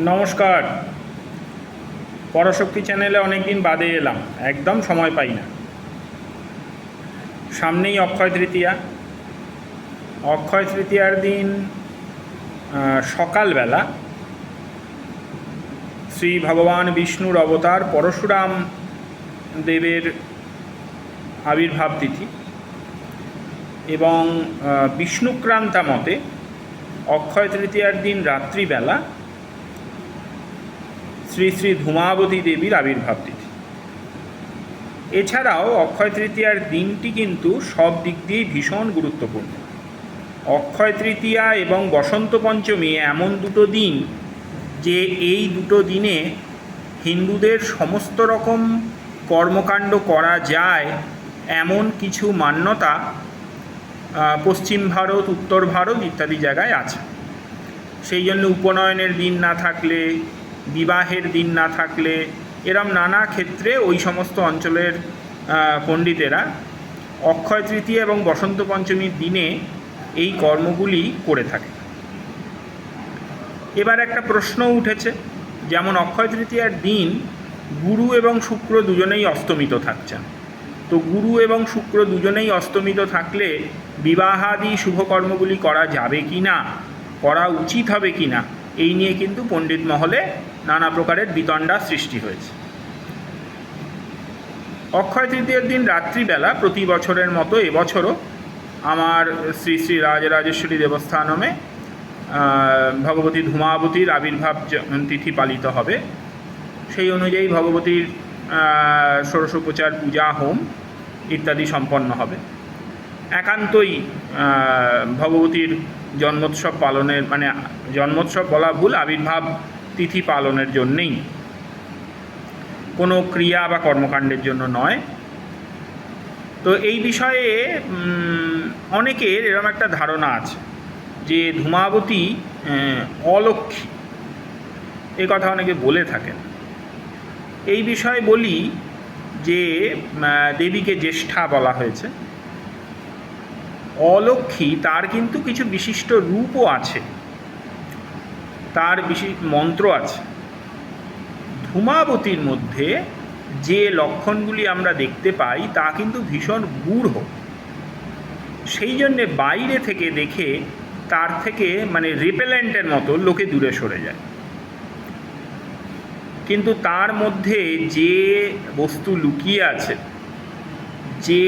নমস্কার। পরাশক্তি চ্যানেলে অনেকদিন বাদে এলাম, একদম সময় পাই না। সামনেই অক্ষয় তৃতীয়া। অক্ষয় তৃতীয়ার দিন সকালবেলা শ্রী ভগবান বিষ্ণুর অবতার পরশুরাম দেবের আবির্ভাব তিথি এবং বিষ্ণুক্রান্তা মতে অক্ষয় তৃতীয়ার দিন রাত্রিবেলা শ্রী শ্রী ধূমাবতী দেবীর আবির্ভাব তিথি। এছাড়াও অক্ষয় তৃতীয়ার দিনটি কিন্তু সব দিক দিয়েই ভীষণ গুরুত্বপূর্ণ। অক্ষয় তৃতীয়া এবং বসন্ত পঞ্চমী এমন দুটো দিন যে এই দুটো দিনে হিন্দুদের সমস্ত রকম কর্মকাণ্ড করা যায় এমন কিছু মান্যতা পশ্চিম ভারত, উত্তর ভারত ইত্যাদি জায়গায় আছে। সেই জন্য উপনয়নের দিন না থাকলে বিবাহের দিন না থাকলে এরম নানা ক্ষেত্রে ওই সমস্ত অঞ্চলের পণ্ডিতেরা অক্ষয় তৃতীয়া এবং বসন্ত পঞ্চমীর দিনে এই কর্মগুলি করে থাকে। এবার একটা প্রশ্ন উঠেছে, যেমন অক্ষয় তৃতীয়ার দিন গুরু এবং শুক্র দুজনেই অস্তমিত থাকছেন। তো গুরু এবং শুক্র দুজনেই অস্তমিত থাকলে বিবাহাদি শুভকর্মগুলি করা যাবে কি না করা উচিত হবে কি না এই নিয়ে কিন্তু পণ্ডিত মহলে নানা প্রকারের বিতণ্ডা সৃষ্টি হয়েছে। অক্ষয় তৃতীয়ের দিন রাত্রিবেলা প্রতি বছরের মতো এবছরও আমার শ্রী শ্রী রাজরাজেশ্বরী দেবস্থানমে ভগবতী ধূমাবতীর আবির্ভাব তিথি পালিত হবে। সেই অনুযায়ী ভগবতীর ষোড়শোপচার পূজা, হোম ইত্যাদি সম্পন্ন হবে। একান্তই ভগবতীর জন্মোৎসব পালনের মানে জন্মোৎসব বলা ভুল আবির্ভাব তিথি পালনের জন্যেই। কোনো ক্রিয়া বা কর্মকাণ্ডের জন্য নয়। তো এই বিষয়ে অনেকের এরকম একটা ধারণা আছে যে ধূমাবতী আহ, অলক্ষ্মী এ কথা অনেকে বলে থাকেন। এই বিষয়ে বলি যে দেবীকে জ্যেষ্ঠা বলা হয়েছে। অলক্ষ্মী, তার কিন্তু কিছু বিশিষ্ট রূপও আছে। তার বিশেষ মন্ত্র আছে। ধূমাবতীর মধ্যে যে লক্ষণগুলি আমরা দেখতে পাই, তা কিন্তু ভীষণ গূঢ়। সেই জন্যে বাইরে থেকে দেখে তার থেকে মানে রিপেলেন্টের মতো লোকে দূরে সরে যায়। কিন্তু তার মধ্যে যে বস্তু লুকিয়ে আছে, যে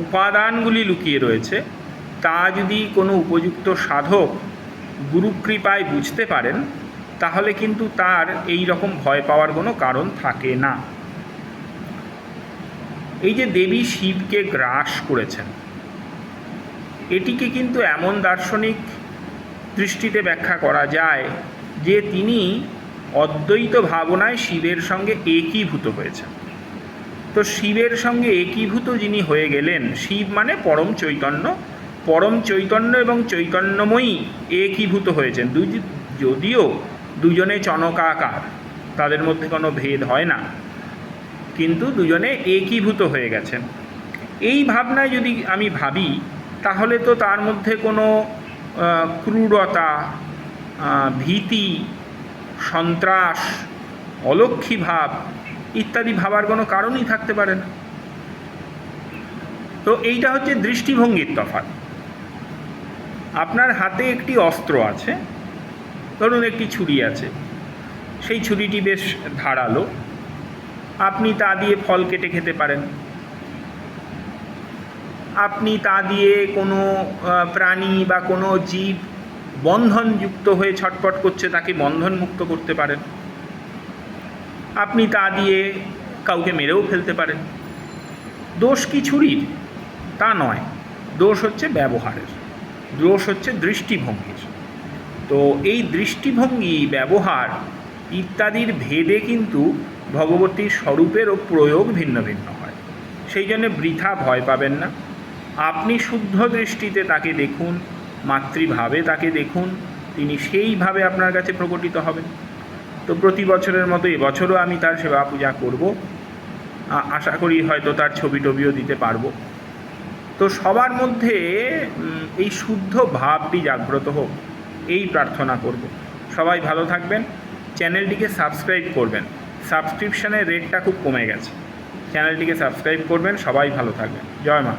উপাদানগুলি লুকিয়ে রয়েছে, তা যদি কোনো উপযুক্ত সাধক গুরুকৃপায় বুঝতে পারেন, তাহলে কিন্তু তার এই রকম ভয় পাওয়ার কোনো কারণ থাকে না। এই যে দেবী শিবকে গ্রাস করেছেন, এটিকে কিন্তু এমন দার্শনিক দৃষ্টিতে ব্যাখ্যা করা যায় যে তিনি অদ্বৈত ভাবনায় শিবের সঙ্গে একীভূত হয়েছেন। তো শিবের সঙ্গে একীভূত যিনি হয়ে গেলেন, শিব মানে পরম চৈতন্য। পরম চৈতন্য এবং চৈতন্যময়ী একীভূত হয়েছেন। দুই যদিও দুজনে চনকাকার, তাদের মধ্যে কোনো ভেদ হয় না। কিন্তু দুজনে একীভূত হয়ে গেছেন। এই ভাবনায় যদি আমি ভাবি, তাহলে তো তার মধ্যে কোনো ক্রূরতা ভীতি, সন্ত্রাস, অলক্ষী ভাব ইত্যাদি ভাবার কোনো কারণই থাকতে পারে না। তো এইটা হচ্ছে দৃষ্টিভঙ্গির তফাৎ। আপনার হাতে একটি অস্ত্র আছে, ধরুন একটি ছুরি আছে। সেই ছুরিটি বেশ ধারালো। আপনি তা দিয়ে ফল কেটে খেতে পারেন। আপনি তা দিয়ে কোনো প্রাণী বা কোনো জীব বন্ধনযুক্ত হয়ে ছটপট করছে, তাকে বন্ধনমুক্ত করতে পারেন। আপনি তা দিয়ে কাউকে মেরেও ফেলতে পারেন। দোষ কি ছুরির? তা নয়। দোষ হচ্ছে ব্যবহারের। দোষ হচ্ছে দৃষ্টিভঙ্গির। তো এই দৃষ্টিভঙ্গি, ব্যবহার ইত্যাদির ভেদে কিন্তু ভগবতীর স্বরূপেরও প্রয়োগ ভিন্ন ভিন্ন হয়। সেই জন্য বৃথা ভয় পাবেন না। আপনি শুদ্ধ দৃষ্টিতে তাকে দেখুন, মাতৃভাবে তাকে দেখুন, তিনি সেইভাবে আপনার কাছে প্রকটিত হবেন। তো প্রতি বছরের মতো এবছরও আমি তার সেবা পূজা করব। আশা করি হয়তো তার ছবি টবিও দিতে পারব। তো সবার মধ্যে এই শুদ্ধ ভাবটি জাগ্রত হোক, এই প্রার্থনা করব। সবাই ভালো থাকবেন। চ্যানেলটিকে সাবস্ক্রাইব করবেন। সাবস্ক্রিপশনের রেটটা খুব কমে গেছে। চ্যানেলটিকে সাবস্ক্রাইব করবেন। সবাই ভালো থাকবেন। জয় মা।